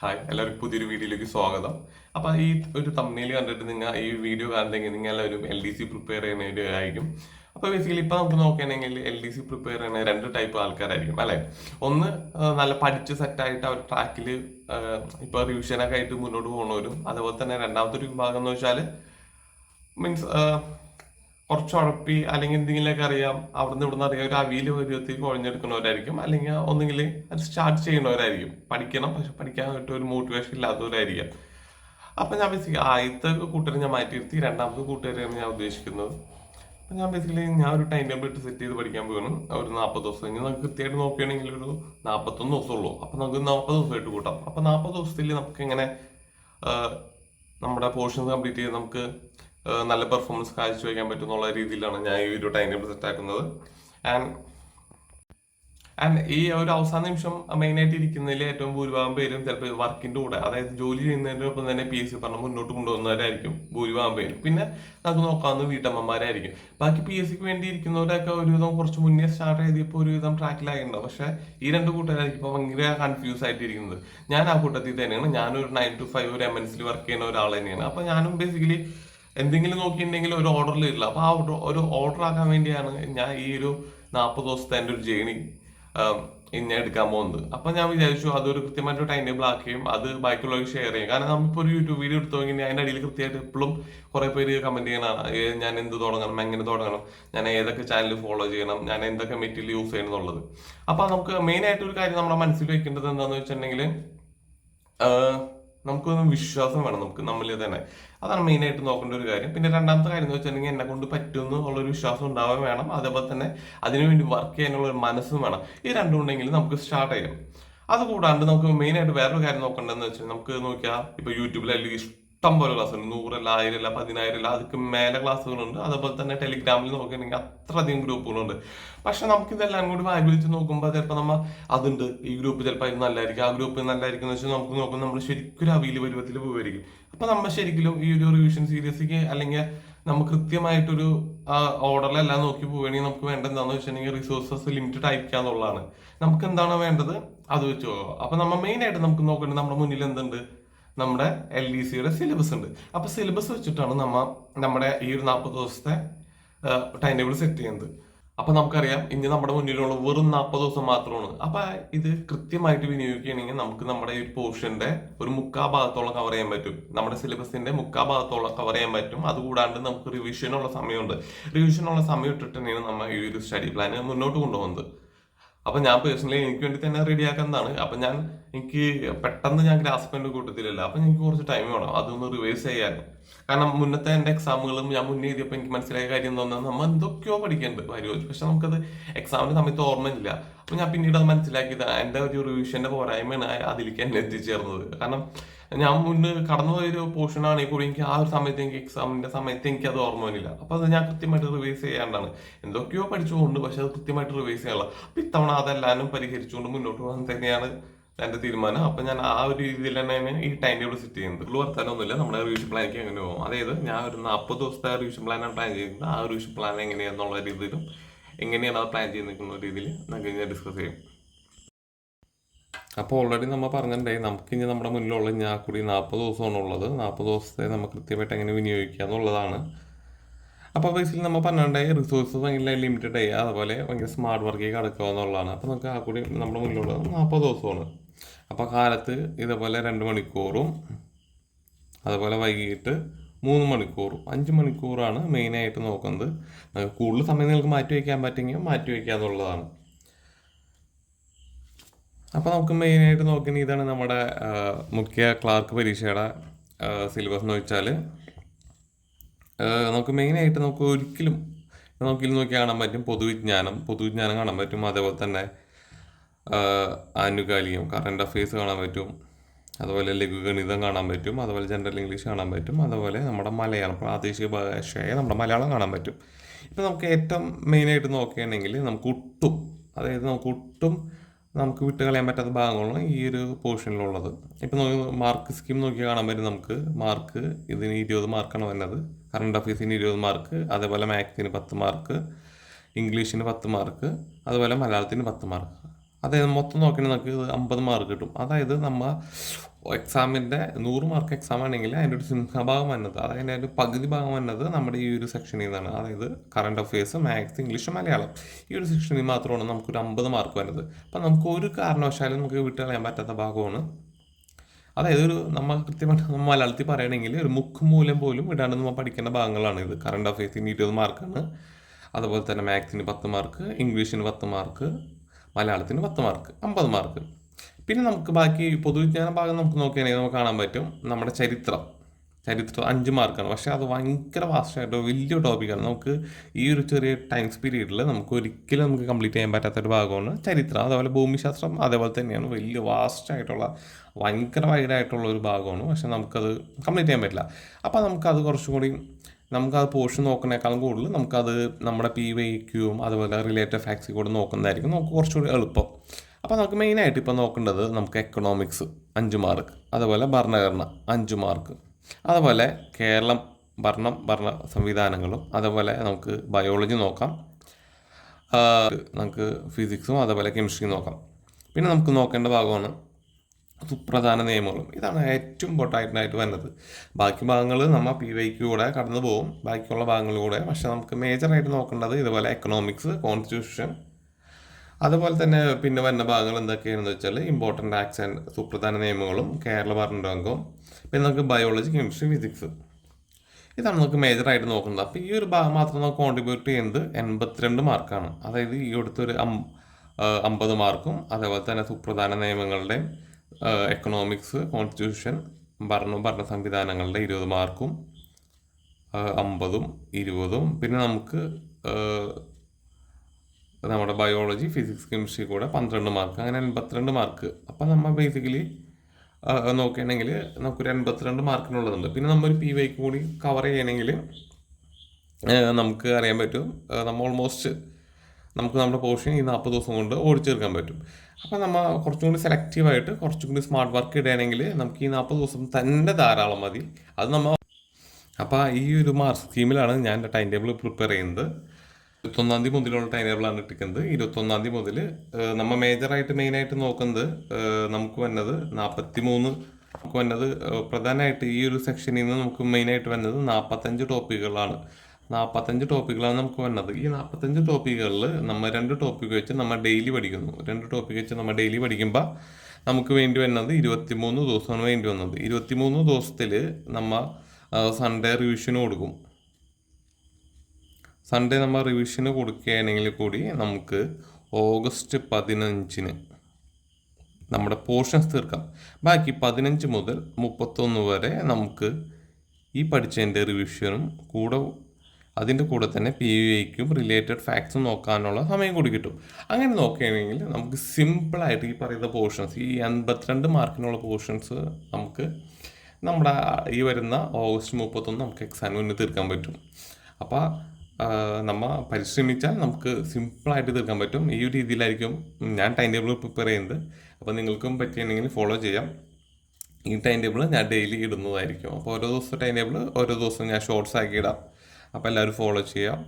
Hi എല്ലാവർക്കും പുതിയൊരു വീഡിയോയിലേക്ക് സ്വാഗതം. അപ്പോൾ ഈ ഒരു തമ്മിൽ കണ്ടിട്ട് നിങ്ങൾ ഈ വീഡിയോ കാണുന്നെങ്കിൽ നിങ്ങൾ എല്ലാവരും എൽ ഡി സി പ്രിപ്പയർ ചെയ്യുന്നവരായിരിക്കും അപ്പോൾ ബേസിക്കലി ഇപ്പോൾ നമുക്ക് നോക്കുകയാണെങ്കിൽ എൽ ഡി സി പ്രിപ്പയർ ചെയ്യുന്ന രണ്ട് ടൈപ്പ് ആൾക്കാരായിരിക്കും അല്ലേ? ഒന്ന് നല്ല പഠിച്ച് സെറ്റായിട്ട് അവർ ട്രാക്കിൽ ഇപ്പോൾ റിവിഷനൊക്കെ ആയിട്ട് മുന്നോട്ട് പോകുന്നവരും അതുപോലെ തന്നെ രണ്ടാമത്തെ ഒരു വിഭാഗം എന്ന് വെച്ചാൽ മീൻസ് കുറച്ച് ഉഴപ്പി അല്ലെങ്കിൽ എന്തെങ്കിലുമൊക്കെ അറിയാം. അവിടുന്ന് ഇവിടുന്ന് അറിയാം ഒരു അവിയിൽ പരുവത്തിൽ കുഴഞ്ഞെടുക്കുന്നവരായിരിക്കും. അല്ലെങ്കിൽ ഒന്നെങ്കിൽ അത് സ്റ്റാർട്ട് ചെയ്യുന്നവരായിരിക്കും. പഠിക്കണം. പക്ഷെ പഠിക്കാൻ കിട്ടിയ ഒരു മോട്ടിവേഷൻ ഇല്ലാത്തവരായിരിക്കും. അപ്പൊ ഞാൻ ബേസിക്കലി ആദ്യത്തെ കൂട്ടുകാരെ ഞാൻ മാറ്റിയിരുത്തി. രണ്ടാമത്തെ കൂട്ടുകാരെയാണ് ഞാൻ ഉദ്ദേശിക്കുന്നത്. അപ്പൊ ഞാൻ ബേസിക്കലി ഞാൻ ഒരു ടൈം ടേബിൾ ഇട്ട് സെറ്റ് ചെയ്ത് പഠിക്കാൻ പോകുന്നു ഒരു നാൽപ്പത് ദിവസം ഇനി നമുക്ക് കൃത്യമായിട്ട് നോക്കുകയാണെങ്കിൽ ഒരു നാൽപ്പത്തൊന്ന് ദിവസമുള്ളൂ. അപ്പൊ നമുക്ക് നാൽപ്പത് ദിവസമായിട്ട് കൂട്ടാം. അപ്പൊ നാൽപ്പത് ദിവസത്തിൽ നമുക്ക് എങ്ങനെ നമ്മുടെ പോർഷൻസ് കംപ്ലീറ്റ് ചെയ്ത് നമുക്ക് നല്ല പെർഫോമൻസ് കാഴ്ചവെക്കാൻ പറ്റും എന്നുള്ള രീതിയിലാണ് ഞാൻ ഈ ഒരു ടൈം ടേബിൾ സെറ്റ് ആക്കുന്നത്. ആൻഡ് ആൻഡ് ഈ ഒരു അവസാന നിമിഷം മെയിൻ ആയിട്ട് ഇരിക്കുന്നതിൽ ഏറ്റവും ഭൂരിഭാഗം പേരും ചിലപ്പോൾ വർക്കിന്റെ കൂടെ അതായത് ജോലി ചെയ്യുന്നതിനൊപ്പം തന്നെ പി എസ് സി പറഞ്ഞ് മുന്നോട്ട് കൊണ്ടുപോകുന്നവരായിരിക്കും ഭൂരിഭാഗം പേരും. പിന്നെ നമുക്ക് നോക്കാവുന്ന വീട്ടമ്മമാരായിരിക്കും. ബാക്കി പി എസ് സിക്ക് വേണ്ടി ഇരിക്കുന്നവരൊക്കെ ഒരുവിധം കുറച്ച് മുന്നേ സ്റ്റാർട്ട് ചെയ്തപ്പോൾ ഒരുവിധം ട്രാക്കിലായിട്ടുണ്ടാവും പക്ഷേ ഈ രണ്ട് കൂട്ടുകാരായിരിക്കും ഇപ്പോൾ ഭയങ്കര കൺഫ്യൂസ് ആയിട്ടിരിക്കുന്നത്. ഞാൻ ആ കൂട്ടത്തിൽ തന്നെയാണ്. ഞാനൊരു നയൻ ടു ഫൈവ് ഒരു എം എൻ സിയിൽ വർക്ക് ചെയ്യുന്ന ഒരാൾ തന്നെയാണ്. അപ്പോൾ ഞാനും ബേസിക്കലി എന്തെങ്കിലും നോക്കിയിട്ടുണ്ടെങ്കിൽ ഒരു ഓർഡറിൽ ഇല്ല അപ്പൊ ആ ഒരു- ഓർഡർ ആക്കാൻ വേണ്ടിയാണ് ഞാൻ ഈ ഒരു നാൽപ്പത് ദിവസത്തെ എന്റെ ഒരു ജേണി ഞാൻ എടുക്കാൻ പോകുന്നത്. അപ്പൊ ഞാൻ വിചാരിച്ചു അതൊരു കൃത്യമായിട്ട് ടൈം ടേബിൾ ആക്കുകയും അത് ബാക്കിയുള്ളവർക്ക് ഷെയർ ചെയ്യും കാരണം നമ്മളിപ്പോൾ ഒരു യൂട്യൂബ് വീഡിയോ എടുത്തു കഴിഞ്ഞാൽ അതിന്റെ അടിയിൽ കൃത്യമായിട്ട് എപ്പോഴും കുറെ പേര് കമന്റ് ചെയ്യണം ഞാൻ എന്ത് തുടങ്ങണം എങ്ങനെ തുടങ്ങണം ഞാൻ ഏതൊക്കെ ചാനൽ ഫോളോ ചെയ്യണം ഞാൻ എന്തൊക്കെ മെറ്റീരിയൽ യൂസ് ചെയ്യണം എന്നുള്ളത്. അപ്പൊ നമുക്ക് മെയിൻ ആയിട്ട് ഒരു കാര്യം നമ്മുടെ മനസ്സിൽ വെക്കേണ്ടത് എന്താണെന്ന് വെച്ചിട്ടുണ്ടെങ്കിൽ നമുക്കൊന്ന് വിശ്വാസം വേണം നമുക്ക് നമ്മളിൽ തന്നെ. അതാണ് മെയിൻ ആയിട്ട് നോക്കേണ്ട ഒരു കാര്യം. പിന്നെ രണ്ടാമത്തെ കാര്യം എന്ന് വെച്ചിട്ടുണ്ടെങ്കിൽ എന്നെ കൊണ്ട് പറ്റുമെന്ന് ഉള്ളൊരു വിശ്വാസം ഉണ്ടാവാൻ വേണം. അതേപോലെ തന്നെ അതിനുവേണ്ടി വർക്ക് ചെയ്യാനുള്ള ഒരു മനസ്സും വേണം. ഈ രണ്ടും ഉണ്ടെങ്കിൽ നമുക്ക് സ്റ്റാർട്ട് ചെയ്യാം. അതുകൂടാണ്ട് നമുക്ക് മെയിൻ ആയിട്ട് വേറൊരു കാര്യം നോക്കേണ്ടതെന്ന് വെച്ചാൽ നമുക്ക് നോക്കിയാൽ ഇപ്പൊ യൂട്യൂബിൽ ഇഷ്ടം പോലെ ക്ലാസ്സുകൾ നൂറല്ല ആയിരല്ല പതിനായിരല്ല അതൊക്കെ മേലെ ക്ലാസ്സുകളുണ്ട് അതേപോലെ തന്നെ ടെലിഗ്രാമിൽ നോക്കുകയാണെങ്കിൽ അത്രയധികം ഗ്രൂപ്പുകളുണ്ട് പക്ഷെ നമുക്ക് ഇതെല്ലാം കൂടി വാരി നോക്കുമ്പോൾ ചിലപ്പോൾ നമ്മൾ അതുണ്ട്. ഈ ഗ്രൂപ്പ് ചിലപ്പോൾ ഇത് നല്ലതായിരിക്കും ആ ഗ്രൂപ്പ് നല്ലതായിരിക്കും എന്ന് വെച്ചാൽ നമുക്ക് നോക്കുമ്പോൾ നമ്മൾ ശരിക്കും അവിയിൽ പരുവത്തിൽ പോയിരിക്കും അപ്പോൾ നമ്മൾ ശരിക്കും ഈ ഒരു റിവിഷൻ സീരീസിക്ക് അല്ലെങ്കിൽ നമ്മൾ കൃത്യമായിട്ടൊരു ഓർഡറിലെല്ലാം നോക്കി പോവുകയാണെങ്കിൽ നമുക്ക് വേണ്ട എന്താണെന്ന് വെച്ചിട്ടുണ്ടെങ്കിൽ റിസോഴ്സസ് ലിമിറ്റഡ് ആയിരിക്കുക എന്നുള്ളതാണ്. നമുക്ക് എന്താണോ വേണ്ടത് അത് വെച്ച് പോകാം അപ്പൊ നമ്മൾ മെയിൻ ആയിട്ട് നമുക്ക് നോക്കേണ്ടത് നമ്മുടെ മുന്നിൽ എന്തുണ്ട് നമ്മുടെ എൽ ഡി സിയുടെ സിലബസ് ഉണ്ട്. അപ്പൊ സിലബസ് വെച്ചിട്ടാണ് നമ്മ നമ്മുടെ ഈ ഒരു നാൽപ്പത് ദിവസത്തെ ടൈം ടേബിൾ സെറ്റ് ചെയ്യുന്നത്. അപ്പൊ നമുക്കറിയാം ഇനി നമ്മുടെ മുന്നിലുള്ള വെറും നാൽപ്പത് ദിവസം മാത്രമാണ്. അപ്പൊ ഇത് കൃത്യമായിട്ട് വിനിയോഗിക്കുകയാണെങ്കിൽ നമുക്ക് നമ്മുടെ ഈ പോർഷന്റെ ഒരു മുക്കാ ഭാഗത്തോളം കവർ ചെയ്യാൻ പറ്റും. നമ്മുടെ സിലബസിന്റെ മുക്കാ ഭാഗത്തോളം കവർ ചെയ്യാൻ പറ്റും. അതുകൂടാണ്ട് നമുക്ക് റിവിഷനുള്ള സമയമുണ്ട്. റിവിഷനുള്ള സമയം ഇട്ടിട്ട് തന്നെയാണ് നമ്മൾ ഈ ഒരു സ്റ്റഡി പ്ലാൻ മുന്നോട്ട് കൊണ്ടുപോകുന്നത്. അപ്പൊ ഞാൻ പേഴ്സണലി എനിക്ക് വേണ്ടി തന്നെ റെഡിയാക്കുന്നതാണ് അപ്പൊ ഞാൻ എനിക്ക് പെട്ടെന്ന് ഞാൻ ഗ്രാസ്പെന്റ് കൂട്ടത്തിലല്ല. അപ്പൊ എനിക്ക് കുറച്ച് ടൈം വേണം. അതൊന്ന് റിവേഴ്സ് ചെയ്യാൻ. കാരണം മുന്നത്തെ എന്റെ എക്സാമുകളും ഞാൻ മുന്നേ എഴുതിയപ്പോൾ എനിക്ക് മനസ്സിലായ കാര്യം പറഞ്ഞാൽ നമ്മൾ എന്തൊക്കെയോ പഠിക്കേണ്ടത് വരുമോ പക്ഷെ നമുക്കത് എക്സാമിന്റെ സമയത്ത് ഓർമ്മയില്ല. അപ്പൊ ഞാൻ പിന്നീട് അത് മനസ്സിലാക്കിയത് എന്റെ ഒരു റിവിഷന്റെ പോരായ്മയാണ് അതിലേക്ക് എന്നെ എത്തിച്ചേർന്നത്. കാരണം ഞാൻ മുന്നേ കടന്നുപോയ ഒരു പോർഷൻ ആണെങ്കിൽ കൂടി എനിക്ക് ആ ഒരു സമയത്ത് എനിക്ക് എക്സാമിന്റെ സമയത്ത് എനിക്ക് അത് ഓർമ്മ വരില്ല അപ്പൊ അത് ഞാൻ കൃത്യമായിട്ട് റിവൈസ് ചെയ്യാണ്ടാണ്. എന്തൊക്കെയോ പഠിച്ചുകൊണ്ട് പക്ഷെ അത് കൃത്യമായിട്ട് റിവൈസ് ചെയ്യാനുള്ള. അപ്പൊ ഇത്തവണ അതെല്ലാവരും പരിഹരിച്ചുകൊണ്ട് മുന്നോട്ട് പോകാൻ തന്നെയാണ് എന്റെ തീരുമാനം. അപ്പൊ ഞാൻ ആ ഒരു രീതിയിൽ തന്നെ ഈ ടൈം ടേബിൾ സെറ്റ് ചെയ്യുന്നത്. ഉള്ളു വർത്താനൊന്നുമില്ല. നമ്മുടെ റിവിഷൻ പ്ലാനിക്ക് എങ്ങനെ പോകും. അതായത് ഞാൻ ഒരു നാൽപ്പത് ദിവസത്തെ റിവിഷൻ പ്ലാനാണ് പ്ലാൻ ചെയ്യുന്നത് ആ റിവിഷൻ പ്ലാൻ എങ്ങനെയാണെന്നുള്ള രീതിയിലും എങ്ങനെയാണ് അത് പ്ലാൻ ചെയ്ത് രീതിയിൽ നമുക്ക് ഞാൻ ഡിസ്കസ് ചെയ്യും. അപ്പോൾ ഓൾറെഡി നമ്മൾ പറഞ്ഞിട്ടുണ്ടായി നമുക്ക് ഇനി നമ്മുടെ മുന്നിലുള്ള ഞാൻ കൂടി നാൽപ്പത് ദിവസമാണ് ഉള്ളത്. നാൽപ്പത് ദിവസത്തെ നമുക്ക് കൃത്യമായിട്ട് എങ്ങനെ വിനിയോഗിക്കുക എന്നുള്ളതാണ്. അപ്പോൾ ബേസിക്കലി നമ്മൾ പറഞ്ഞിട്ടുണ്ടായി റിസോഴ്സസ് ഭയങ്കര ലിമിറ്റഡ് ആയി. അതുപോലെ ഭയങ്കര സ്മാർട്ട് വർക്കിൽ കിടക്കുക എന്നുള്ളതാണ്. അപ്പോൾ നമുക്ക് ആ കൂടി നമ്മുടെ മുന്നിലുള്ളത് നാൽപ്പത് ദിവസമാണ്. അപ്പോൾ കാലത്ത് ഇതേപോലെ രണ്ട് മണിക്കൂറും അതുപോലെ വൈകിട്ട് മൂന്ന് മണിക്കൂറും അഞ്ച് മണിക്കൂറാണ് മെയിനായിട്ട് നോക്കുന്നത്. കൂടുതൽ സമയം നിങ്ങൾക്ക് മാറ്റി വയ്ക്കാൻ പറ്റുമെങ്കിൽ മാറ്റി വയ്ക്കുക എന്നുള്ളതാണ്. നമുക്ക് മെയിനായിട്ട് നോക്കുന്ന ഇതാണ് നമ്മുടെ മുഖ്യ ക്ലാർക്ക് പരീക്ഷയുടെ സിലബസ് എന്ന് വെച്ചാൽ നമുക്ക് മെയിനായിട്ട് നമുക്ക് ഒരിക്കലും നമുക്ക് നോക്കി കാണാൻ പറ്റും പൊതുവിജ്ഞാനം പൊതുവിജ്ഞാനം കാണാൻ പറ്റും. അതേപോലെ തന്നെ ആനുകാലികം. കറണ്ട് അഫെയർസ് കാണാൻ പറ്റും. അതുപോലെ ലഘുഗണിതം കാണാൻ പറ്റും. അതുപോലെ ജനറൽ ഇംഗ്ലീഷ് കാണാൻ പറ്റും. അതുപോലെ നമ്മുടെ മലയാളം പ്രാദേശിക ഭാഷയായ നമ്മുടെ മലയാളം കാണാൻ പറ്റും. ഇപ്പം നമുക്ക് ഏറ്റവും മെയിനായിട്ട് നോക്കുകയാണെങ്കിൽ നമുക്ക് ഒട്ടും അതായത് നമുക്ക് ഒട്ടും നമുക്ക് വിട്ട് കളയാൻ പറ്റാത്ത ഭാഗങ്ങളാണ് ഈ ഒരു പോർഷനിലുള്ളത് ഇപ്പം നോക്കി മാർക്ക് സ്കീം നോക്കി കാണാൻ പറ്റും നമുക്ക്. മാർക്ക് ഇതിന് ഇരുപത് മാർക്കാണ് വരുന്നത്. കറണ്ട് അഫയേഴ്സിന് ഇരുപത് മാർക്ക് അതേപോലെ മാത്സിന് പത്ത് മാർക്ക് ഇംഗ്ലീഷിന് പത്ത് മാർക്ക് അതുപോലെ മലയാളത്തിന് പത്ത് മാർക്ക് അതായത് മൊത്തം നോക്കുകയാണെങ്കിൽ നമുക്ക് അമ്പത് മാർക്ക് കിട്ടും. അതായത് നമ്മൾ എക്സാമിന്റെ നൂറ് മാർക്ക് എക്സാം ആണെങ്കിൽ അതിന്റെ ഒരു സിംഹഭാഗം വന്നത് അതായത് അതിന്റെ പകുതി ഭാഗം വന്നത് നമ്മുടെ ഈ ഒരു സെക്ഷനിൽ നിന്നാണ്. അതായത് current affairs maths English Malayalam. ഈ ഒരു സെക്ഷനിൽ മാത്രമാണ് നമുക്കൊരു അമ്പത് മാർക്ക് വരുന്നത് അപ്പം നമുക്ക് ഒരു കാരണവശാലും നമുക്ക് വിട്ടുകളയാൻ പറ്റാത്ത ഭാഗമാണ്. അതായത് ഒരു നമ്മൾ കൃത്യമായിട്ട് നമ്മൾ മലയാളത്തിൽ പറയുകയാണെങ്കിൽ ഒരു മുക്ക് മൂലം പോലും ഇടാണ്ട് നമ്മൾ പഠിക്കേണ്ട ഭാഗങ്ങളാണ് ഇത്. കറണ്ട് അഫയേഴ്സിന് ഇരുപത് മാർക്കാണ് അതുപോലെ തന്നെ മാത്സിന് പത്ത് മാർക്ക് ഇംഗ്ലീഷിന് പത്ത് മാർക്ക് മലയാളത്തിന് പത്ത് മാർക്ക് അമ്പത് മാർക്ക്. പിന്നെ നമുക്ക് ബാക്കി പൊതുവിജ്ഞാന ഭാഗം നമുക്ക് നോക്കുകയാണെങ്കിൽ നമുക്ക് കാണാൻ പറ്റും നമ്മുടെ ചരിത്രം. ചരിത്രം അഞ്ച് മാർക്കാണ്. പക്ഷേ അത് ഭയങ്കര വാസ്റ്റായിട്ട് വലിയ ടോപ്പിക്കാണ് നമുക്ക് ഈ ഒരു ചെറിയ ടൈം പീരീഡിൽ നമുക്ക് ഒരിക്കലും നമുക്ക് കംപ്ലീറ്റ് ചെയ്യാൻ പറ്റാത്തൊരു ഭാഗമാണ് ചരിത്രം. അതേപോലെ ഭൂമിശാസ്ത്രം അതേപോലെ തന്നെയാണ്. വലിയ വാസ്റ്റായിട്ടുള്ള ഭയങ്കര വൈഡായിട്ടുള്ള ഒരു ഭാഗമാണ്. പക്ഷേ നമുക്കത് കംപ്ലീറ്റ് ചെയ്യാൻ പറ്റില്ല. അപ്പോൾ നമുക്കത് കുറച്ചും കൂടി നമുക്കത് പോർഷൻ നോക്കുന്നേക്കാളും കൂടുതൽ നമുക്കത് നമ്മുടെ പി വൈ അതുപോലെ റിലേറ്റഡ് ഫാക്സി കൂടെ നോക്കുന്നതായിരിക്കും നമുക്ക് കുറച്ചുകൂടി എളുപ്പം. അപ്പോൾ നമുക്ക് മെയിനായിട്ട് ഇപ്പോൾ നോക്കേണ്ടത് നമുക്ക് എക്കണോമിക്സ് അഞ്ച് മാർക്ക് അതുപോലെ ഭരണഘടന അഞ്ച് മാർക്ക് അതുപോലെ കേരളം ഭരണം ഭരണ സംവിധാനങ്ങളും അതുപോലെ നമുക്ക് ബയോളജി നോക്കാം നമുക്ക് ഫിസിക്സും അതുപോലെ കെമിസ്ട്രിയും നോക്കാം. പിന്നെ നമുക്ക് നോക്കേണ്ട ഭാഗമാണ് സുപ്രധാന നിയമങ്ങളും. ഇതാണ് ഏറ്റവും ഇമ്പോർട്ടന്റ് ആയിട്ട് വരുന്നത്. ബാക്കി ഭാഗങ്ങൾ നമ്മൾ പി വൈക്ക് കൂടെ കടന്നു പോകും. ബാക്കിയുള്ള ഭാഗങ്ങളിലൂടെ പക്ഷെ നമുക്ക് മേജറായിട്ട് നോക്കേണ്ടത് ഇതുപോലെ എക്കണോമിക്സ് കോൺസ്റ്റിറ്റ്യൂഷൻ അതുപോലെ തന്നെ പിന്നെ വരുന്ന ഭാഗങ്ങൾ എന്തൊക്കെയാണെന്ന് വെച്ചാൽ ഇമ്പോർട്ടന്റ് ആക്ട്സ് ആൻഡ് സുപ്രധാന നിയമങ്ങളും കേരള ഭരണരംഗവും പിന്നെ നമുക്ക് ബയോളജി കെമിസ്ട്രി ഫിസിക്സ് ഇതാണ് നമുക്ക് മേജറായിട്ട് നോക്കുന്നത് അപ്പോൾ ഈ ഒരു ഭാഗം മാത്രം നമുക്ക് കോൺട്രിബ്യൂട്ട് ചെയ്യുന്നത് എൺപത്തിരണ്ട് മാർക്കാണ്. അതായത് ഈ അടുത്തൊരു അമ്പത് മാർക്കും അതേപോലെ തന്നെ സുപ്രധാന നിയമങ്ങളുടെയും എക്കണോമിക്സ് കോൺസ്റ്റിറ്റ്യൂഷൻ ഭരണ ഭരണ സംവിധാനങ്ങളുടെ ഇരുപത് മാർക്കും അമ്പതും ഇരുപതും. പിന്നെ നമുക്ക് നമ്മുടെ ബയോളജി ഫിസിക്സ് കെമിസ്ട്രി കൂടെ പന്ത്രണ്ട് മാർക്ക്. അങ്ങനെ എൺപത്തിരണ്ട് മാർക്ക്. അപ്പം നമ്മൾ ബേസിക്കലി നോക്കുകയാണെങ്കിൽ നമുക്കൊരു എൺപത്തിരണ്ട് മാർക്കിനുള്ളതുണ്ട്. പിന്നെ നമ്മളൊരു പി വൈക്ക് കൂടി കവർ ചെയ്യണമെങ്കിൽ നമുക്ക് അറിയാൻ പറ്റും നമ്മൾ ഓൾമോസ്റ്റ് നമുക്ക് നമ്മുടെ പോർഷൻ ഈ നാൽപ്പത് ദിവസം കൊണ്ട് ഓടിച്ചു തീർക്കാൻ പറ്റും. അപ്പോൾ നമ്മൾ കുറച്ചും കൂടി സെലക്റ്റീവായിട്ട് കുറച്ചും കൂടി സ്മാർട്ട് വർക്ക് ഇടുകയാണെങ്കിൽ നമുക്ക് ഈ നാൽപ്പത് ദിവസം തന്നെ ധാരാളം മതി. അത് നമ്മൾ അപ്പോൾ ഈ ഒരു മാർക്ക് സ്കീമിലാണ് ഞാൻ ടൈം ടേബിൾ പ്രിപ്പയർ ചെയ്യുന്നത്. ഇരുപത്തൊന്നാം തീയതി മുതലുള്ള ടൈം ടേബിളാണ് ഇട്ടിരിക്കുന്നത്. ഇരുപത്തൊന്നാം തീയതി മുതൽ നമ്മൾ മേജറായിട്ട് മെയിനായിട്ട് നോക്കുന്നത് നമുക്ക് വന്നത് നാൽപ്പത്തി മൂന്ന് നമുക്ക് വന്നത് പ്രധാനമായിട്ട് ഈ ഒരു സെക്ഷനിൽ നിന്ന് നമുക്ക് മെയിനായിട്ട് വന്നത് നാൽപ്പത്തഞ്ച് ടോപ്പിക്കുകളാണ് നാൽപ്പത്തഞ്ച് ടോപ്പിക്കുകളാണ് നമുക്ക് വന്നത്. ഈ നാൽപ്പത്തഞ്ച് ടോപ്പിക്കുകളിൽ നമ്മൾ രണ്ട് ടോപ്പിക്ക് വെച്ച് നമ്മൾ ഡെയിലി പഠിക്കുന്നു. രണ്ട് ടോപ്പിക്ക് വെച്ച് നമ്മൾ ഡെയിലി പഠിക്കുമ്പോൾ നമുക്ക് വേണ്ടി വരുന്നത് ഇരുപത്തിമൂന്ന് ദിവസമാണ് വേണ്ടി വന്നത്. ഇരുപത്തിമൂന്ന് ദിവസത്തിൽ നമ്മൾ സൺഡേ റിവിഷന് കൊടുക്കും. സൺഡേ നമ്മൾ റിവിഷന് കൊടുക്കുകയാണെങ്കിൽ കൂടി നമുക്ക് ഓഗസ്റ്റ് പതിനഞ്ചിന് നമ്മുടെ പോർഷൻസ് തീർക്കാം. ബാക്കി പതിനഞ്ച് മുതൽ മുപ്പത്തൊന്ന് വരെ നമുക്ക് ഈ പഠിച്ചതിന്റെ റിവിഷനും കൂടെ അതിന്റെ കൂടെ തന്നെ പി യു ഐക്കും റിലേറ്റഡ് ഫാക്ട്സും നോക്കാനുള്ള സമയം കൂടി കിട്ടും. അങ്ങനെ നോക്കുകയാണെങ്കിൽ നമുക്ക് സിമ്പിളായിട്ട് ഈ പറയുന്ന പോർഷൻസ് ഈ എൺപത്തിരണ്ട് മാർക്കിനുള്ള പോർഷൻസ് നമുക്ക് നമ്മുടെ ഈ വരുന്ന ഓഗസ്റ്റ് മുപ്പത്തൊന്ന് നമുക്ക് എക്സാമിന് മുന്നേ തീർക്കാൻ പറ്റും. അപ്പോൾ നമ്മൾ പരിശ്രമിച്ചാൽ നമുക്ക് സിമ്പിളായിട്ട് തീർക്കാൻ പറ്റും. ഈ ഒരു രീതിയിലായിരിക്കും ഞാൻ ടൈം ടേബിൾ പ്രിപ്പയർ ചെയ്യുന്നത്. അപ്പോൾ നിങ്ങൾക്കും പറ്റിയിട്ടുണ്ടെങ്കിൽ ഫോളോ ചെയ്യാം. ഈ ടൈം ടേബിൾ ഞാൻ ഡെയിലി ഇടുന്നതായിരിക്കും. അപ്പോൾ ഓരോ ദിവസം ടൈം ടേബിൾ ഓരോ ദിവസം ഞാൻ ഷോർട്സ് ആക്കി ഇടാം. അപ്പോൾ എല്ലാവരും ഫോളോ ചെയ്യാം.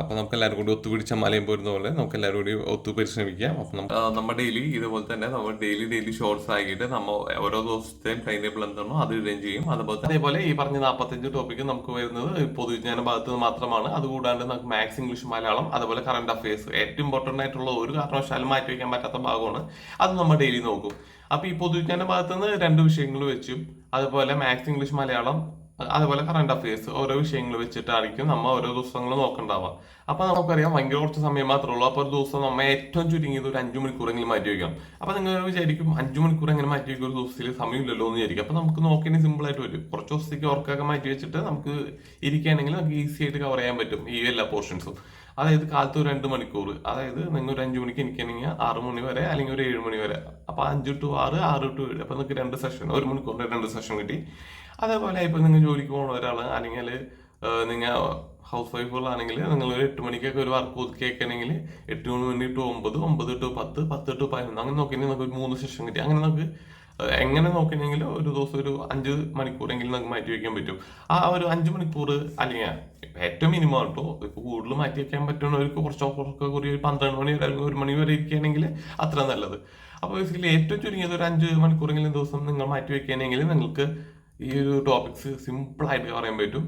അപ്പോൾ നമുക്ക് എല്ലാവരും കൂടി ഒത്തുപിടിച്ച മലയും പോരുന്ന പോലെ നമുക്ക് എല്ലാവരും കൂടി ഒത്തു പരിശ്രമിക്കാം. അപ്പം നമ്മൾ ഡെയിലി ഇതുപോലെ തന്നെ നമ്മൾ ഡെയിലി ഡെയിലി ഷോർട്സ് ആക്കിയിട്ട് നമ്മൾ ഓരോ ദിവസത്തെയും ടൈം ടേബിൾ എന്താണോ അത് ഇടുകയും ചെയ്യും. അതുപോലെ തന്നെ അതേപോലെ ഈ പറഞ്ഞ നാൽപ്പത്തഞ്ച് ടോപ്പിക്ക് നമുക്ക് വരുന്നത് പൊതുവിജ്ഞാന ഭാഗത്ത് മാത്രമാണ്. അതുകൂടാണ്ട് നമുക്ക് മാത്സ് ഇംഗ്ലീഷ് മലയാളം അതുപോലെ കറണ്ട് അഫയേഴ്സ് ഏറ്റവും ഇമ്പോർട്ടന്റ് ആയിട്ടുള്ള ഒരു കാരണവശാലും മാറ്റി വയ്ക്കാൻ പറ്റാത്ത ഭാഗമാണ്. അത് നമ്മൾ ഡെയിലി നോക്കും. അപ്പോൾ ഈ പൊതുവിജ്ഞാന ഭാഗത്ത് നിന്ന് രണ്ട് വിഷയങ്ങൾ വെച്ചും അതുപോലെ മാത്സ് ഇംഗ്ലീഷ് മലയാളം അതുപോലെ കറണ്ട് അഫയേഴ്സ് ഓരോ വിഷയങ്ങൾ വെച്ചിട്ടായിരിക്കും നമ്മൾ ഓരോ ദിവസങ്ങൾ നോക്കണ്ടാവുക. അപ്പൊ നമുക്കറിയാം ഭയങ്കര കുറച്ച് സമയം മാത്രമേ ഉള്ളൂ. അപ്പോൾ ഒരു ദിവസം നമ്മൾ ഏറ്റവും ചുരുങ്ങിയത് ഒരു അഞ്ചു മണിക്കൂറെങ്കിലും മാറ്റി വയ്ക്കാം. അപ്പൊ നിങ്ങൾ വിചാരിക്കും അഞ്ചു മണിക്കൂർ എങ്ങനെ മാറ്റി വയ്ക്കും? ഒരു ദിവസത്തിൽ സമയമില്ലല്ലോ എന്ന് വിചാരിക്കും. അപ്പൊ നമുക്ക് നോക്കിയാൽ സിമ്പിൾ ആയിട്ട് വരും കുറച്ച് ദിവസത്തേക്ക് വർക്കൊക്കെ മാറ്റി വെച്ചിട്ട് നമുക്ക് ഇരിക്കുകയാണെങ്കിൽ നമുക്ക് ഈസി ആയിട്ട് കവർ ചെയ്യാൻ പറ്റും ഈ എല്ലാ പോർഷൻസും അതായത് കാലത്ത് ഒരു രണ്ട് മണിക്കൂർ. അതായത് നിങ്ങൾ ഒരു അഞ്ചു മണിക്ക് എനിക്കാണെങ്കിൽ ആറ് മണി വരെ അല്ലെങ്കിൽ ഒരു ഏഴ് മണി വരെ. അപ്പോൾ അഞ്ച് ടു ആറ് ആറ് ടു ഏഴ്. അപ്പൊ നിങ്ങൾക്ക് രണ്ട് സെഷൻ ഒരു മണിക്കൂറിന്റെ രണ്ട് സെഷൻ കിട്ടി. അതേപോലെ ഇപ്പൊ നിങ്ങൾ ജോലിക്ക് പോകുന്ന ഒരാൾ അല്ലെങ്കിൽ നിങ്ങൾ ഹൗസ് വൈഫുകളാണെങ്കിൽ നിങ്ങൾ ഒരു എട്ട് മണിക്കൊക്കെ ഒരു വർക്ക് ഒതുക്കിയേക്കണമെങ്കിൽ എട്ട് മണി ടു ഒമ്പത് ഒമ്പത് ടു പത്ത് പത്ത് ടു പതിനൊന്ന്. അങ്ങനെ നോക്കിയാൽ നിങ്ങൾക്ക് ഒരു മൂന്ന് സെഷൻ കിട്ടി. അങ്ങനെ നമുക്ക് എങ്ങനെ നോക്കിയെങ്കിൽ ഒരു ദിവസം ഒരു അഞ്ച് മണിക്കൂറെങ്കിലും നമുക്ക് മാറ്റി വെക്കാൻ പറ്റും. ആ ഒരു അഞ്ച് മണിക്കൂർ അല്ലെങ്കിൽ ഏറ്റവും മിനിമം കേട്ടോ ഇപ്പൊ കൂടുതൽ മാറ്റി വെക്കാൻ പറ്റുന്നവർക്ക് കുറച്ച് കുറച്ച് കൂടി ഒരു പന്ത്രണ്ട് മണി വരെ അല്ലെങ്കിൽ ഒരു മണി വരെ ഇരിക്കുകയാണെങ്കിൽ അത്ര നല്ലത്. അപ്പോൾ ബേസിക്കലി ഏറ്റവും ചുരുങ്ങിയത് ഒരു അഞ്ച് മണിക്കൂറെങ്കിലും ദിവസം നിങ്ങൾ മാറ്റി വെക്കുകയാണെങ്കിൽ നിങ്ങൾക്ക് ഈ ഒരു ടോപ്പിക്സ് സിമ്പിളായിട്ട് പറയാൻ പറ്റും.